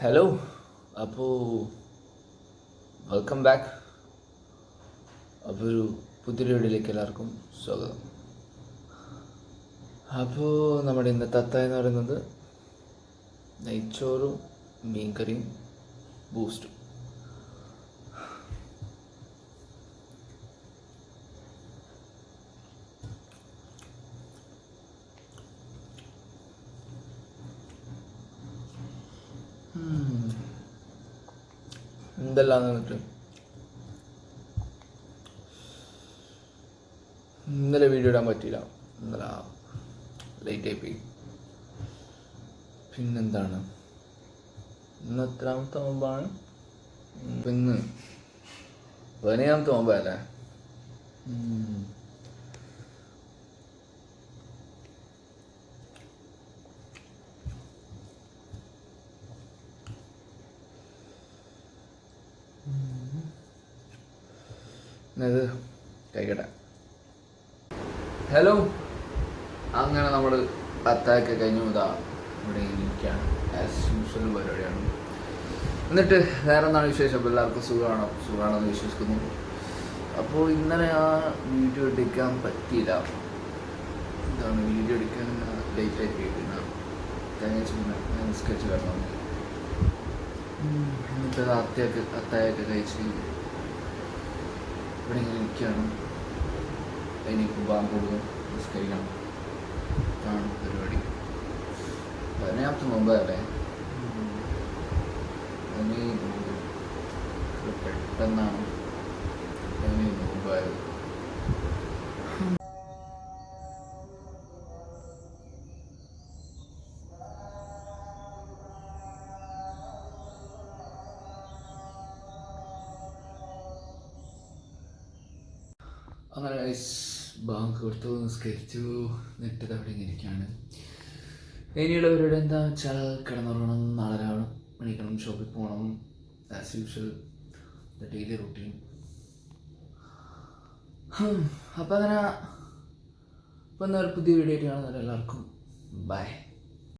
Hello അപ്പോൾ welcome back അപ്പോൾ ഒരു പുതിയ വീഡിയോയിലേക്ക് എല്ലാവർക്കും സ്വാഗതം. അപ്പോൾ നമ്മുടെ ഇന്ന് തത്ത എന്ന് പറയുന്നത് നെയ്ച്ചോറും മീൻകറിയും ബൂസ്റ്റും എന്തെല്ലാം എന്നിട്ട് ഇന്നലെ വീഡിയോ ഇടാൻ പറ്റിയില്ല. ഇന്നലെ ലേറ്റ് ആയി പോയി പിന്നെന്താണ്? ഇന്ന് എത്രാമത്തെ നോമ്പാണ്? ഇന്ന്. പതിനേഴാമത്തെ നോമ്പല്ലേ ഇത് കഴിക്കട്ടെ ഹലോ. അങ്ങനെ നമ്മൾ അത്താക്ക് കഴിഞ്ഞു. ഇതാ ഇവിടെ ഇരിക്കുകയാണ് ആസ് യൂഷ്വൽ പരിപാടിയാണ്. എന്നിട്ട് വേറെ എന്താണ് വിശേഷം എല്ലാവർക്കും സുഖമാണോ? സുഖമാണെന്ന് വിശ്വസിക്കുന്നു. അപ്പോൾ ഇന്നലെ ആ വീഡിയോ എടുക്കാൻ പറ്റിയില്ല. എന്താണ് വീഡിയോ എടുക്കാൻ ലേറ്റ് ആയി പോയി പിന്നെ തേങ്ങ പിന്നെ സ്കെച്ച് വരണം എന്നിട്ട് അത്തയൊക്കെ അത്തായൊക്കെ കഴിച്ച് ഇവിടെ ഇങ്ങനെ ഇരിക്കുകയാണ് അതിനെ ബാങ്ക് കൊടുക്കും നിസ്കരിക്കണം. കാണും പരിപാടി. പതിനേഴാമത്തെ മുമ്പ് അല്ലേ? അതിന് പെട്ടെന്നാണ്. അങ്ങനെ ബാങ്ക് കൊടുത്തു നിസ്കരിച്ചു നെറ്റത് അവിടെ ഇങ്ങനെ ഇരിക്കുകയാണ്. ഇനിയുള്ളവരുടെ എന്താ വെച്ചാൽ കിടന്നുറങ്ങണം നാളെ രാവിലെ എണീക്കണം ഷോപ്പിൽ പോകണം ആസ് യൂഷ്വൽ ഡെയിലി റൂട്ടീൻ അപ്പം അങ്ങനെ ഇപ്പം എന്നാൽ പുതിയ വീഡിയോ ആയിട്ട് കാണുന്നവരെല്ലാവർക്കും ബൈ